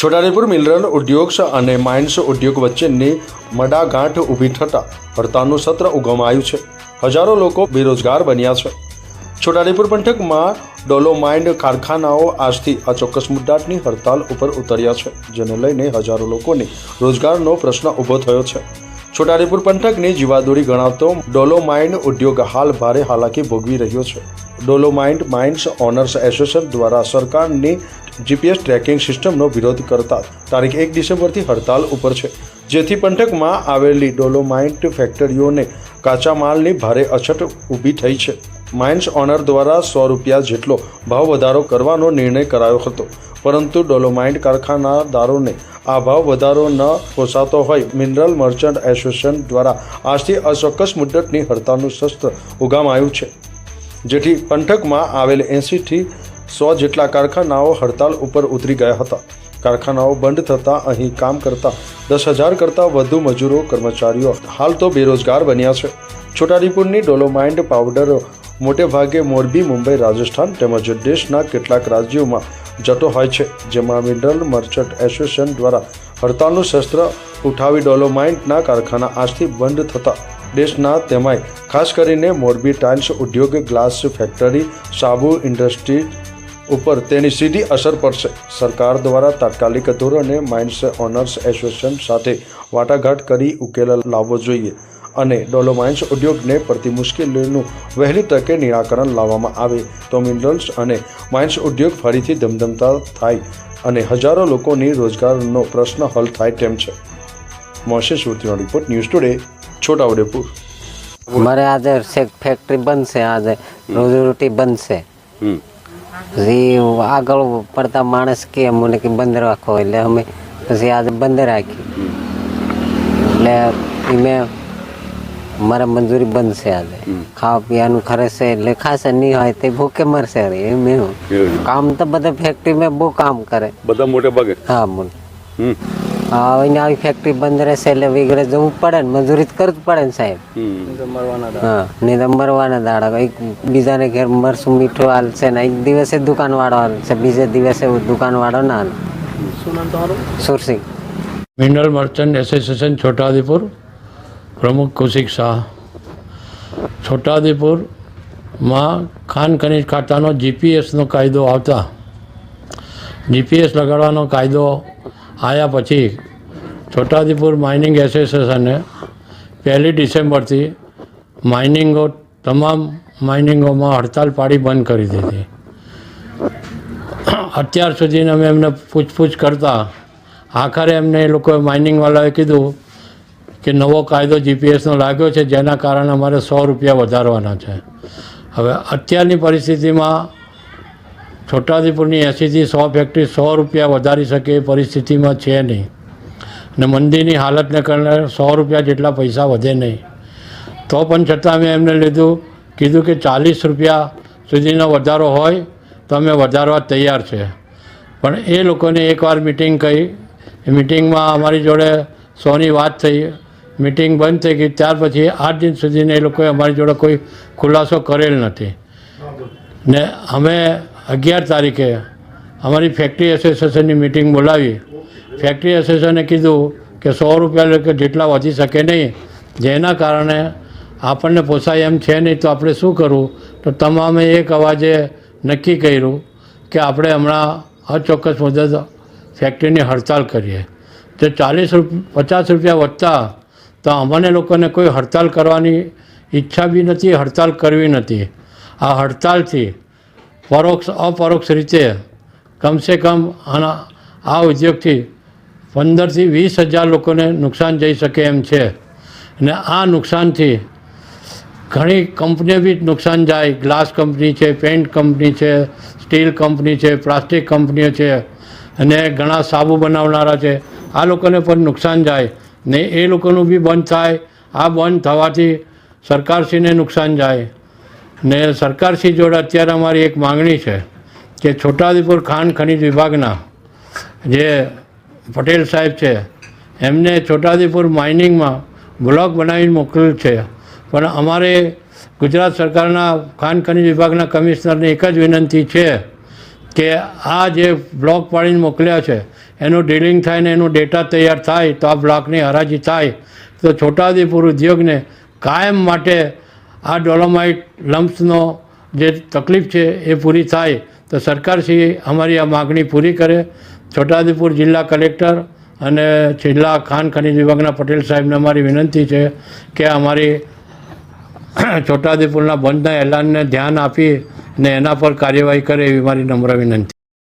Chhota Udepur mineral ઉદ્યોગ અને mines ઉદ્યોગ વચ્ચેની મડાગાંઠ ઊભી થતાં હડતાળનું સત્ર ઉગમાયું છે. હજારો લોકો બેરોજગાર બન્યા છે. છોટાઉદેપુર પંથકમાં ડોલોમાઇન્ડ કારખાનાઓ આજથી આ ચોક્કસ મુદ્દાની હડતાલ ઉપર ઉતર્યા છે, જેને લઈને હજારો લોકોને રોજગારનો પ્રશ્ન ઊભો થયો છે. છોટાઉદેપુર પંથકની જીવાદોરી ગણાવતો ડોલોમાઇન્ડ ઉદ્યોગ હાલ ભારે હાલાકી ભોગવી રહ્યો છે. ડોલોમાઇન્ડ માઇન્સ ઓનર્સ એસોસિએશન દ્વારા સરકારની જીપીએસ ટ્રેકિંગ સિસ્ટમનો વિરોધ કરતા તારીખ એક ડિસેમ્બરથી હડતાલ ઉપર છે. જેથી પંથકમાં આવેલી ડોલોમાઇન્ટ ફેક્ટરીઓને કાચા માલની ભારે અછત ઊભી થઈ છે. માઇન્સ ઓનર દ્વારા સો રૂપિયા જેટલો ભાવ વધારો કરવાનો નિર્ણય કરાયો હતો. પરંતુ ડોલોમાઇન્ટ કારખાનાદારોને આ ભાવ વધારો ન પોસાતો હોય મિનરલ મર્ચન્ટ એસોસિએશન દ્વારા આજથી અચોક્કસ મુદ્દતની હડતાલનું શસ્ત્ર ઉગામાયું છે. જેથી પંથકમાં આવેલ એંસીથી સો જેટલા કારખાનાઓ હડતાલ ઉપર ઉતરી ગયા હતા. કારખાનાઓ બંધ થતાં અહીં કામ કરતા દસ હજાર કરતાં વધુ મજૂરો, કર્મચારીઓ હાલ તો બેરોજગાર બન્યા છે. છોટાઉદેપુરની ડોલોમાઇન્ડ પાવડર મોટે ભાગે મોરબી, મુંબઈ, રાજસ્થાન તેમજ દેશના કેટલાક રાજ્યોમાં જતો હોય છે, જેમાં મિનરલ મર્ચન્ટ એસોસિએશન દ્વારા હડતાલનું શસ્ત્ર ઉઠાવી ડોલોમાઇન્ટના કારખાના આજથી બંધ થતા દેશના તેમાંય, ખાસ કરીને મોરબી ટાઇલ્સ ઉદ્યોગ, ગ્લાસ ફેક્ટરી, સાબુ ઇન્ડસ્ટ્રી ઉપર તેની સીધી અસર પડશે. સરકાર દ્વારા તાત્કાલિક ધોરણે માઇન્સ ઓનર્સ એસોસિએશન સાથે વાટાઘાટ કરી ઉકેલ લાવવો જોઈએ અને ડોલોમાઇન્સ ઉદ્યોગને પડતી મુશ્કેલીનું વહેલી તકે નિરાકરણ લાવવામાં આવે તો મિનરલ્સ અને માઇન્સ ઉદ્યોગ ફરીથી ધમધમતા થાય અને હજારો લોકોની રોજગારનો પ્રશ્ન હલ થાય તેમ છે. મોશે સુરતીનો રિપોર્ટ ન્યૂઝ ટુડે છોટાઉદેપુર. મારે આજે ફેક્ટરી ફેક્ટરી છે આજે રોજીરોટી બંધ હમ. પછી આગળ પડતા માણસ કે મને કે બંધ રાખો. એટલે અમે પછી આજે બંધ રાખી. એટલે મેં મારા મંજૂરી છે આજે. ખાવા પીવાનું ખરેશે એટલે ખાશે નહીં હોય તે ભૂખે મરશે અરે એમ એવું. કામ તો બધા ફેક્ટરીમાં બહુ કામ કરે. બધા મોટે ભાગે? હા મને. હા એને આવી ફેક્ટરી બંધ રહેશે એટલે વગેરે જવું પડે ને મજૂરી કરવી પડે ને સાહેબ. હા નહીં તો મરવાના દાડા. એક બીજાને ઘેર મરસું મીઠું હાલશે ને એક દિવસે દુકાન વાળો હાલશે બીજે દિવસે દુકાન વાળો ના હાલ. Sursingh. Mineral merchant association Chhota Udepur. પ્રમુખ કૌશિક શાહ. છોટાઉદેપુરમાં ખાન ખનીજ ખાતાનો જીપીએસનો કાયદો આવતા. જીપીએસ લગાડવાનો કાયદો આવ્યા પછી છોટાઉદેપુર માઇનિંગ એસોસિએશને પહેલી ડિસેમ્બરથી માઇનિંગો તમામ માઇનિંગોમાં હડતાલ પાડી બંધ કરી દીધી. અત્યાર સુધીને અમે એમને પૂછપૂછ કરતા આખરે એમને એ લોકોએ માઇનિંગવાળાએ કીધું કે નવો કાયદો જીપીએસનો લાગ્યો છે, જેના કારણે અમારે સો રૂપિયા વધારવાના છે. હવે અત્યારની પરિસ્થિતિમાં છોટાઉદેપુરની એંસીથી સો ફેક્ટરી સો રૂપિયા વધારી શકે એ પરિસ્થિતિમાં છે નહીં. ને મંદીની હાલતને કારણે સો રૂપિયા જેટલા પૈસા વધે નહીં. તો પણ છતાં મેં એમને લીધું, કીધું કે ચાલીસ રૂપિયા સુધીનો વધારો હોય તો અમે વધારવા તૈયાર છે. પણ એ લોકોને એકવાર મિટિંગ કહી મિટિંગમાં અમારી જોડે સોની વાત થઈ, મિટિંગ બંધ થઈ ગઈ, ત્યાર પછી આઠ દિન સુધીને એ લોકોએ અમારી જોડે કોઈ ખુલાસો કરેલ નથી. ને અમે અગિયાર તારીખે અમારી ફેક્ટરી એસોસિએશનની મિટિંગ બોલાવી. ફેક્ટરી એસોસિએશને કીધું કે સો રૂપિયા જેટલા વધી શકે નહીં. જેના કારણે આપણને પોસાય એમ છે નહીં તો આપણે શું કરવું તો તમામે એક અવાજે નક્કી કર્યું કે આપણે હમણાં અચોક્કસ મુદત ફેક્ટરીની હડતાલ કરીએ. તો ચાલીસ પચાસ રૂપિયા વધતા તો અમને લોકોને કોઈ હડતાલ કરવાની ઈચ્છા બી નથી, હડતાલ કરવી નથી. આ હડતાલથી પરોક્ષ, અપરોક્ષ રીતે કમસે કમ આના, આ ઉદ્યોગથી પંદરથી વીસ હજાર લોકોને નુકસાન જઈ શકે એમ છે. અને આ નુકસાનથી ઘણી કંપનીઓ બી નુકસાન જાય. ગ્લાસ કંપની છે, પેન્ટ કંપની છે, સ્ટીલ કંપની છે, પ્લાસ્ટિક કંપનીઓ છે. અને ઘણા સાબુ બનાવનારા છે. આ લોકોને પણ નુકસાન જાય. ને એ લોકોનું બી બંધ થાય. આ બંધ થવાથી સરકારશ્રીને નુકસાન જાય. ને સરકારશ્રી જોડે અત્યારે અમારી એક માંગણી છે કે છોટાઉદેપુર ખાણ ખનિજ વિભાગના જે પટેલ સાહેબ છે, એમને છોટાઉદેપુર માઇનિંગમાં બ્લોક બનાવીને મોકલ્યું છે. પણ અમારે ગુજરાત સરકારના ખાણ ખનિજ વિભાગના કમિશનરને એક જ વિનંતી છે કે આ જે બ્લોક પાડીને મોકલ્યા છે, એનું ડીલિંગ થાય ને એનું ડેટા તૈયાર થાય તો આ બ્લોકની હરાજી થાય. તો છોટાઉદેપુર ઉદ્યોગને કાયમ માટે આ ડોલોમાઇટ લમ્પ્સનો જે તકલીફ છે એ પૂરી થાય તો સરકારશ્રી અમારી આ માગણી પૂરી કરે. છોટાઉદેપુર જિલ્લા કલેક્ટર અને જિલ્લા ખાન ખનીજ વિભાગના પટેલ સાહેબને અમારી વિનંતી છે કે અમારી છોટાઉદેપુરના બંધના એલાનને ધ્યાન આપી ને એના પર કાર્યવાહી કરે એવી મારી નમ્ર વિનંતી.